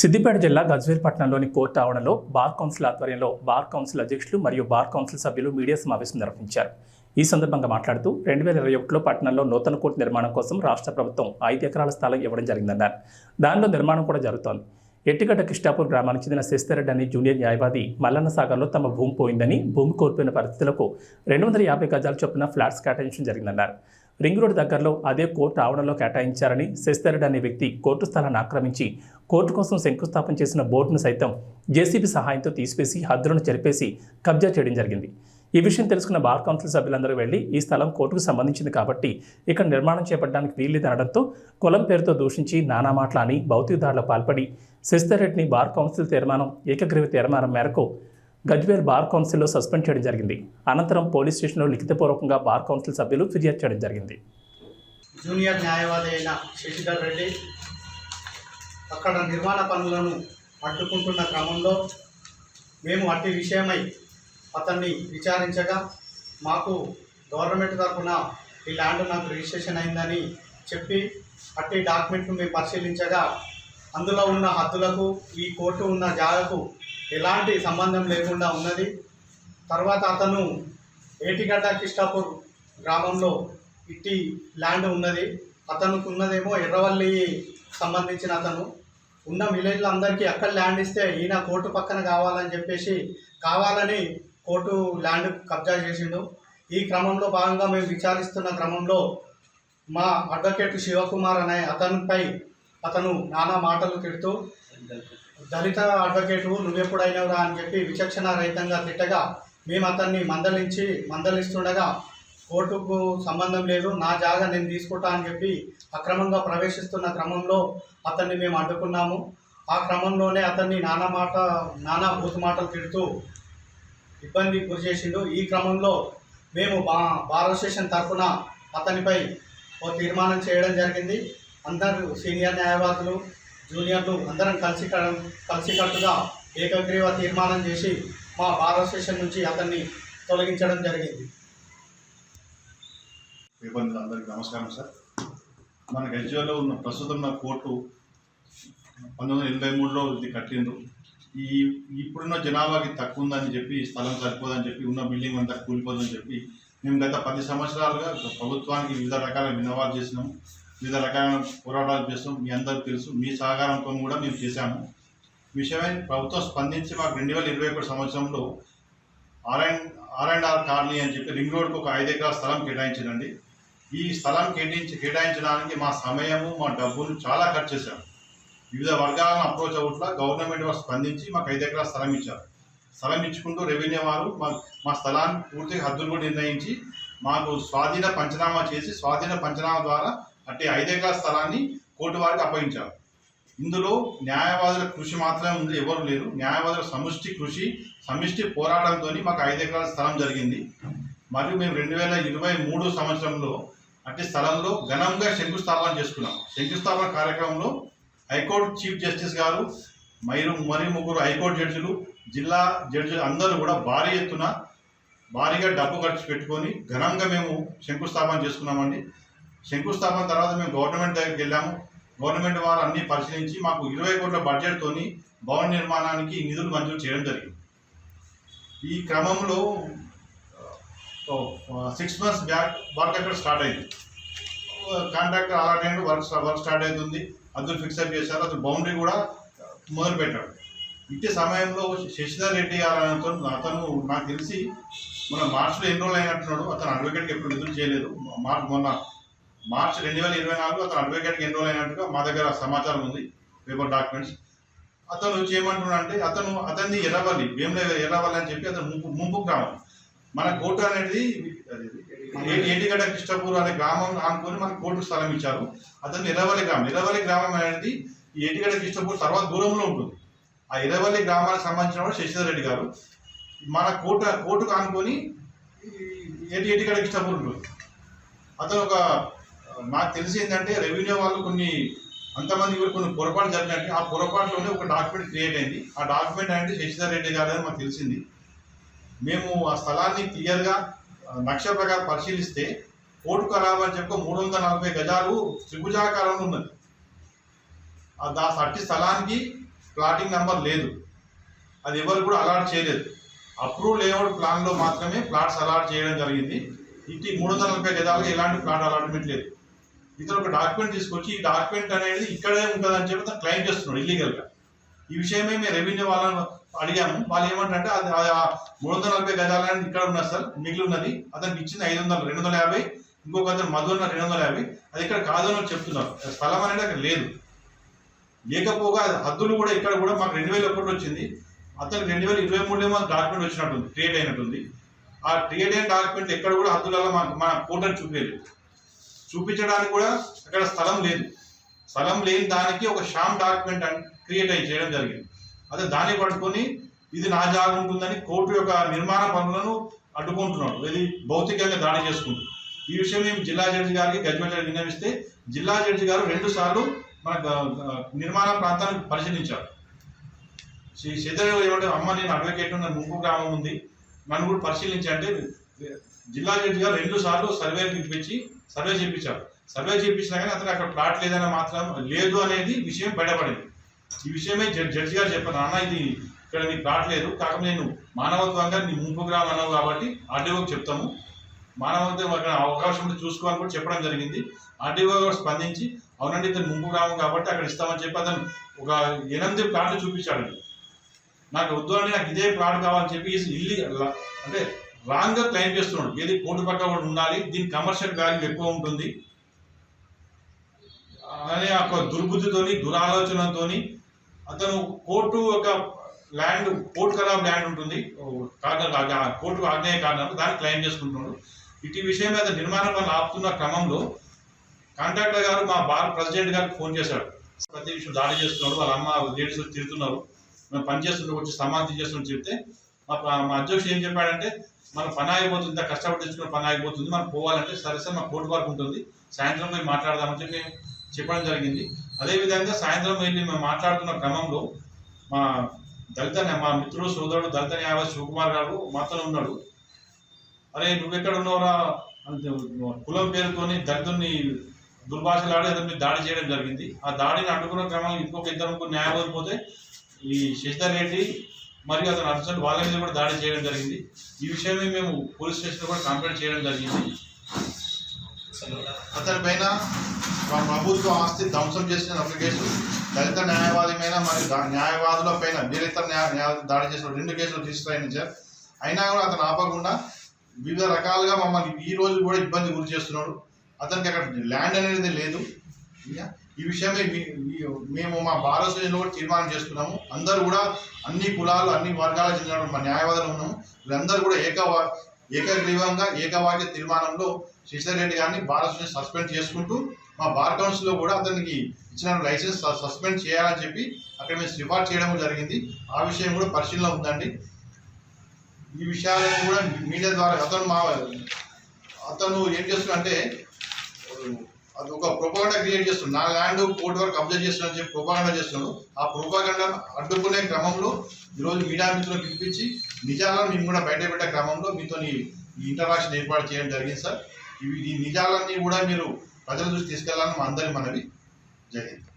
సిద్దిపేట జిల్లా గజ్వేల్ పట్టణంలోని కోర్టు ఆవరణలో బార్ కౌన్సిల్ ఆధ్వర్యంలో బార్ కౌన్సిల్ అధ్యక్షులు మరియు బార్ కౌన్సిల్ సభ్యులు మీడియా సమావేశం నిర్వహించారు. ఈ సందర్భంగా మాట్లాడుతూ రెండు వేల ఇరవై ఒకటిలో పట్టణంలో నూతన కోర్టు నిర్మాణం కోసం రాష్ట్ర ప్రభుత్వం ఐదు ఎకరాల స్థలం ఇవ్వడం జరిగిందన్నారు. దానిలో నిర్మాణం కూడా జరుగుతోంది. ఎట్టిగడ్డ కిష్టాపూర్ గ్రామానికి చెందిన శశిధరెడ్డి అనే జూనియర్ న్యాయవాది మల్లన్న సాగర్లో తమ భూమి పోయిందని భూమి కోల్పోయిన పరిస్థితులకు రెండు వందల యాభై గజాల చొప్పున ఫ్లాట్స్ కేటాయించడం జరిగిందన్నారు. రింగ్ రోడ్ దగ్గరలో అదే కోర్టు ఆవరణలో కేటాయించారని శశిధరుడు అనే వ్యక్తి కోర్టు స్థలాన్ని ఆక్రమించి కోర్టు కోసం శంకుస్థాపన చేసిన బోర్డును సైతం జేసీబీ సహాయంతో తీసివేసి హద్దులను చెరిపేసి కబ్జా చేయడం జరిగింది. ఈ విషయం తెలుసుకున్న బార్ కౌన్సిల్ సభ్యులందరూ వెళ్ళి ఈ స్థలం కోర్టుకు సంబంధించింది కాబట్టి ఇక్కడ నిర్మాణం చేపట్టడానికి వీల్లేదనడంతో కులం పేరుతో దూషించి నానా మాటలు అని భౌతికదారులు పాల్పడి శశిధర్ రెడ్డిని బార్ కౌన్సిల్ తీర్మానం ఏకగ్రీవ తీర్మానం మేరకు గజ్వేల్ బార్ కౌన్సిల్లో సస్పెండ్ చేయడం జరిగింది. అనంతరం పోలీస్ స్టేషన్లో లిఖితపూర్వకంగా బార్ కౌన్సిల్ సభ్యులు ఫిర్యాదు చేయడం జరిగింది. జూనియర్ న్యాయవాది అయిన శశిధర్ రెడ్డి అక్కడ నిర్మాణ పనులను అడ్డుకుంటున్న క్రమంలో మేము అట్టి విషయమై అతన్ని విచారించగా మాకు గవర్నమెంట్ తరఫున ఈ ల్యాండ్ నాకు రిజిస్ట్రేషన్ అయిందని చెప్పి అట్టి డాక్యుమెంట్ను మేము పరిశీలించగా అందులో ఉన్న హద్దులకు ఈ కోర్టు ఉన్న జాగకు ఎలాంటి సంబంధం లేకుండా ఉన్నది. తర్వాత అతను ఏటిగడ్డ కిష్టాపూర్ గ్రామంలో ఇట్టి ల్యాండ్ ఉన్నది. అతనికి ఉన్నదేమో ఎర్రవల్లి సంబంధించిన అతను. ఉన్న విలేజ్లో అందరికీ అక్కడ ల్యాండ్ ఇస్తే ఈయన కోర్టు పక్కన కావాలని చెప్పేసి కావాలని కోర్టు ల్యాండ్ కబ్జా చేసిండు. ఈ క్రమంలో భాగంగా మేము విచారిస్తున్న క్రమంలో మా అడ్వకేట్ శివకుమార్ అనే అతనిపై అతను నానా మాటలు తిడుతూ దళిత అడ్వకేటు నువ్వెప్పుడైనవురా అని చెప్పి విచక్షణ రహితంగా తిట్టగా మేము అతన్ని మందలించి మందలిస్తుండగా కోర్టుకు సంబంధం లేదు నా జాగా నేను తీసుకుంటా అని చెప్పి అక్రమంగా ప్రవేశిస్తున్న క్రమంలో అతన్ని మేము అడ్డుకున్నాము. ఆ క్రమంలోనే అతన్ని నానా మాట నానా బూతు మాటలు తిడుతూ ఇబ్బంది గురి చేసిండు. ఈ క్రమంలో మేము బా బార్ అసోసియేషన్ తరఫున అతనిపై ఓ తీర్మానం చేయడం జరిగింది. అందరూ సీనియర్ న్యాయవాదులు జూనియర్లు అందరం కలిసి కలిసికట్టుగా ఏకగ్రీవ తీర్మానం చేసి మా భారత స్టేషన్ నుంచి అతన్ని తొలగించడం జరిగింది. అందరికీ నమస్కారం సార్. మన గజ్వేల్లో ఉన్న ప్రస్తుతం ఉన్న కోర్టు పంతొమ్మిది వందల ఎనభై మూడులో ఇది కట్టిండ్రు. ఈ ఇప్పుడున్న జనాభాకి తక్కువ ఉందని చెప్పి స్థలం సరిపోదని చెప్పి ఉన్న బిల్డింగ్ అంతా కూలిపోదని చెప్పి మేము గత పది సంవత్సరాలుగా ప్రభుత్వానికి వివిధ రకాల విన్నవాలు చేసినాము. వివిధ రకాల పోరాటాలు చేస్తాం మీ అందరికీ తెలుసు మీ సహకారంతో కూడా మేము చేశాము. విషయమై ప్రభుత్వం స్పందించి మాకు రెండు వేల ఇరవై ఒకటి సంవత్సరంలో R and R and R colony అని చెప్పి రింగ్ రోడ్కు ఒక ఐదు ఎకరాల స్థలం కేటాయించిందండి ఈ స్థలం కేటాయించి కేటాయించడానికి మా సమయము మా డబ్బులు చాలా ఖర్చు చేశాం వివిధ వర్గాలను అప్రోచ్ అవుట్లా గవర్నమెంట్ వారు స్పందించి మాకు ఐదు ఎకరాల స్థలం ఇచ్చారు. స్థలం ఇచ్చుకుంటూ రెవెన్యూ వారు మా మా స్థలాన్ని పూర్తిగా హద్దులు కూడా నిర్ణయించి మాకు స్వాధీన పంచనామా చేసి స్వాధీన పంచనామా ద్వారా అట్టి ఐదేకాల స్థలాన్ని కోర్టు వారికి అప్పగించారు. ఇందులో న్యాయవాదుల కృషి మాత్రమే ఉంది ఎవరు లేరు. న్యాయవాదుల సమిష్టి కృషి సమిష్టి పోరాటంతో మాకు ఐదు ఎకరాల స్థలం జరిగింది. మరియు మేము రెండు వేల ఇరవై మూడు సంవత్సరంలో అట్టి స్థలంలో ఘనంగా శంకుస్థాపన చేసుకున్నాం. శంకుస్థాపన కార్యక్రమంలో హైకోర్టు చీఫ్ జస్టిస్ గారు మరియు మరి ముగ్గురు హైకోర్టు జడ్జిలు జిల్లా జడ్జిలు అందరూ కూడా భారీ ఎత్తున భారీగా డబ్బు ఖర్చు పెట్టుకొని ఘనంగా మేము శంకుస్థాపన చేసుకున్నామండి. శంకుస్థాపన తర్వాత మేము గవర్నమెంట్ దగ్గరికి వెళ్ళాము. గవర్నమెంట్ వారు అన్ని పరిశీలించి మాకు ఇరవై కోట్ల బడ్జెట్తోని భవన నిర్మాణానికి నిధులు మంజూరు చేయడం జరిగింది. ఈ క్రమంలో సిక్స్ మంత్స్ బ్యాక్ వర్క్ అక్కడ స్టార్ట్ అయింది. కాంట్రాక్టర్ అలాగే వర్క్ వర్క్ స్టార్ట్ అవుతుంది. అతను ఫిక్సప్ చేశారు. అతను బౌండరీ కూడా మొదలు పెట్టాడు ఇచ్చే సమయంలో శశిధర్ రెడ్డి గారు అతను అతను నాకు తెలిసి మన మార్చిలో ఎన్రోల్ అయినట్టున్నాడు. అతను అడ్వకేట్కి ఎప్పుడు నిధులు చేయలేదు. మార్చ్ మొన్న మార్చ్ రెండు వేల ఇరవై నాలుగు అతను అడ్వకేట్కి ఎన్రోల్ అయినట్టుగా మా దగ్గర సమాచారం ఉంది పేపర్ డాక్యుమెంట్స్. అతను వచ్చి ఏమంటున్నాడు అంటే అతను అతన్ని ఎర్రవల్లి వేముల ఎర్రవల్లి అని చెప్పి అతను ముంపు ముంపు గ్రామం. మన కోర్టు అనేది ఎండిగడ్డ కృష్ణపూర్ అనే గ్రామం అనుకొని మన కోర్టు స్థలం ఇచ్చారు. అతను ఎర్రవల్లి గ్రామం ఎర్రవల్లి గ్రామం అనేది ఈ కృష్ణపూర్ తర్వాత దూరంలో ఉంటుంది. ఆ ఎర్రవల్లి గ్రామానికి సంబంధించిన వాడు శశిధర్ రెడ్డి గారు. మన కోట కోర్టుకు ఆనుకొని ఈ ఏటి కృష్ణపూర్ ఉంటుంది. అతను ఒక నాకు తెలిసి ఏంటంటే రెవెన్యూ వాళ్ళు కొన్ని అంతమంది కూడా కొన్ని పొరపాటు జరిగినట్టు ఆ పొరపాటులోనే ఒక డాక్యుమెంట్ క్రియేట్ అయింది. ఆ డాక్యుమెంట్ అంటే శశిధర్ రెడ్డి గారని మాకు తెలిసింది. మేము ఆ స్థలాన్ని క్లియర్గా నక్ష ప్రకారం పరిశీలిస్తే కోర్టు ఖరాబ్ అని చెప్పి మూడు వందల నలభై గజాలు త్రిభుజాకారంలో ఉన్నది. ఆ దా అట్టి స్థలానికి ప్లాటింగ్ నెంబర్ లేదు. అది ఎవరు కూడా అలాట్ చేయలేదు. అప్రూవ్ లేఅవుట్ ప్లాన్లో మాత్రమే ప్లాట్స్ అలాట్ చేయడం జరిగింది. ఇంటి మూడు వందల నలభై గజాలకు ఎలాంటి ప్లాట్ అలాట్మెంట్ లేదు. ఇతను ఒక డాక్యుమెంట్ తీసుకొచ్చి ఈ డాక్యుమెంట్ అనేది ఇక్కడే ఉంటుందని చెప్పి తను క్లెయిమ్ చేస్తున్నాడు ఇల్లీగల్గా ఈ విషయమే మేము రెవెన్యూ వాళ్ళని అడిగాము. వాళ్ళు ఏమంటారంటే అది అది ఆ మూడు వందల నలభై గజాలని ఇక్కడ ఉన్నది సార్ మిగిలి ఉన్నది. అతనికి ఇచ్చింది ఐదు వందలు రెండు వందల యాభై. ఇంకొక అతను మధు ఉన్న రెండు వందల యాభై. అది ఇక్కడ కాదని చెప్తున్నారు. స్థలం అనేది అక్కడ లేదు. లేకపోగా హద్దులు కూడా ఇక్కడ కూడా మాకు రెండు వేల ఒకటి వచ్చింది. అతనికి రెండు వేల ఇరవై మూడులో మాకు డాక్యుమెంట్ వచ్చినట్టుంది క్రియేట్ అయినట్టుంది. ఆ క్రియేట్ అయిన డాక్యుమెంట్ ఎక్కడ కూడా హద్దులలో మాకు మా కోర్టుని చూపేది చూపించడానికి కూడా అక్కడ స్థలం లేదు. స్థలం లేని దానికి ఒక షామ్ డాక్యుమెంట్ అని క్రియేట్ అయి చేయడం జరిగింది. అదే దాన్ని పట్టుకొని ఇది నా జాగ ఉంటుందని కోర్టు యొక్క నిర్మాణ పనులను అడ్డుకుంటున్నాడు. ఇది భౌతికంగా దాడి చేసుకుంటుంది ఈ విషయం మేము జిల్లా జడ్జి గారికి గజ్వేల్ విన్నవిస్తే జిల్లా జడ్జి గారు రెండు సార్లు మన నిర్మాణ ప్రాంతాన్ని పరిశీలించారు. శ్రీ సిద్ధరావు ఏమంటే అమ్మ నేను అడ్వకేట్ ఉన్న ముంపు గ్రామం ఉంది. నన్ను కూడా పరిశీలించంటే జిల్లా జడ్జి గారు రెండు సార్లు సర్వే పిలిపించి సర్వే చేయించారు సర్వే చేయించినా కానీ అతను అక్కడ ప్లాట్ లేదని మాత్రం లేదు అనేది విషయం బయటపడింది. ఈ విషయమే జడ్- జడ్జి గారు చెప్పారు అన్న ఇది ఇక్కడ నీ ప్లాట్ లేదు కాకపోతే నేను మానవత్వంగా నీ ముంపు గ్రామం అన్నావు కాబట్టి ఆర్డీఓకి చెప్తాము. మానవత్వం అక్కడ అవకాశం ఉంటే చూసుకోవాలని కూడా చెప్పడం జరిగింది. ఆర్డీఓ గారు స్పందించి అవునండి ఇతను ముంపు గ్రామం కాబట్టి అక్కడ ఇస్తామని చెప్పి అతను ఒక ఎనిమిది ప్లాట్లు చూపించాడు. నాకు వద్దు అని నాకు ఇదే ప్లాట్ కావాలని చెప్పి ఇల్లు అంటే రాంగ్గా క్లెయిమ్ చేస్తున్నాడు. ఏది కోర్టు పక్క కూడా ఉండాలి దీని కమర్షియల్ వాల్యూ ఎక్కువ ఉంటుంది. అనే ఒక దుర్బుద్ధితోని దురాలోచనతోని అతను కోర్టు ఒక ల్యాండ్ కోర్టు ఖరాబ్ ల్యాండ్ ఉంటుంది. కారణం కోర్టు ఆగ్నేయ కారణం దాన్ని క్లెయిమ్ చేసుకుంటున్నాడు. ఇటు విషయం మీద నిర్మాణం వల్ల ఆపుతున్న క్రమంలో కాంట్రాక్టర్ గారు మా బార్ ప్రెసిడెంట్ గారికి ఫోన్ చేశాడు. ప్రతి విషయం దాడి చేస్తున్నాడు వాళ్ళ అమ్మ లేడీస్ తిడుతున్నారు. మేము పని చేస్తుంటే వచ్చి సమాధి చేస్తున్నాడు చెప్తే మా మా అధ్యక్షుడు ఏం చెప్పాడంటే మనం పని ఆగిపోతుంది ఇంత కష్టపడి తెచ్చుకున్న పని ఆగిపోతుంది మనం పోవాలంటే సరే సార్ మా కోర్టు వరకు ఉంటుంది సాయంత్రం మేము మాట్లాడదామని చెప్పి మేము చెప్పడం జరిగింది. అదేవిధంగా సాయంత్రం వెళ్ళి మేము మాట్లాడుతున్న క్రమంలో మా దళిత మా మిత్రుడు సోదరుడు దళిత న్యాయవాది శివకుమార్ గారు మాతో ఉన్నాడు. అరే నువ్వెక్కడ ఉన్నావురా? అంటే కులం పేరుతోని దళితుని దుర్భాషలాడి అతని దాడి చేయడం జరిగింది. ఆ దాడిని అడ్డుకున్న క్రమంలో ఇంకొక ఇద్దరు ముగ్గురు న్యాయవాదులు పోతే ఈ శశిధర్ రెడ్డి మరియు అతను అర్జున్ వాళ్ళ మీద కూడా దాడి చేయడం జరిగింది. ఈ విషయమే మేము పోలీస్ స్టేషన్ కూడా కంప్లైంట్ చేయడం జరిగింది. అతని పైన మా ప్రభుత్వ ఆస్తి ధ్వంసం చేసిన అప్లికేషన్ దళిత న్యాయవాది మీద మరియు న్యాయవాదుల పైన వేరేతర న్యాయ దాడి చేసిన రెండు కేసులు రిజిస్టర్ అయినాయి సార్. అయినా కూడా అతను ఆపకుండా వివిధ రకాలుగా మమ్మల్ని ఈ రోజు కూడా ఇబ్బంది గురి చేస్తున్నాడు. అతనికి అక్కడ ల్యాండ్ అనేది లేదు. ఈ విషయమే మీ- మేము మా భారతదేశంలో కూడా తీర్మానం చేసుకున్నాము అందరూ కూడా అన్ని కులాలు అన్ని వర్గాలకు చెందిన మా న్యాయవాదులు ఉన్నాము. వీళ్ళందరూ కూడా ఏకవా ఏకగ్రీవంగా ఏకవాక్య తీర్మానంలో శశిధర్ రెడ్డి గారిని భారతదేశం సస్పెండ్ చేసుకుంటూ మా బార్ కౌన్సిల్లో కూడా అతనికి ఇచ్చిన లైసెన్స్ సస్పెండ్ చేయాలని చెప్పి అక్కడ మేము సిఫార్సు చేయడం జరిగింది. ఆ విషయం కూడా పరిశీలన ఉందండి. ఈ విషయాలను కూడా మీడియా ద్వారా అతను మా అతను ఏం చేస్తున్నాడంటే అది ఒక ప్రొపాగండా క్రియేట్ చేస్తున్నాడు నా ల్యాండ్ కోర్టు వరకు అబ్జర్వ్ చేస్తున్నా చెప్పి ప్రొపాగండా చేస్తున్నాడు. ఆ ప్రొపాగండా అడ్డుకునే క్రమంలో ఈరోజు మీడియా మిత్రులను పిలిపించి నిజాలను మేము కూడా బయట పెట్టే క్రమంలో మీతో ఈ ఇంటరాక్షన్ ఏర్పాటు చేయడం జరిగింది సార్. ఇవి ఈ నిజాలన్నీ కూడా మీరు ప్రజల దృష్టి తీసుకెళ్ళాలని మా అందరి మనవి. జరిగింది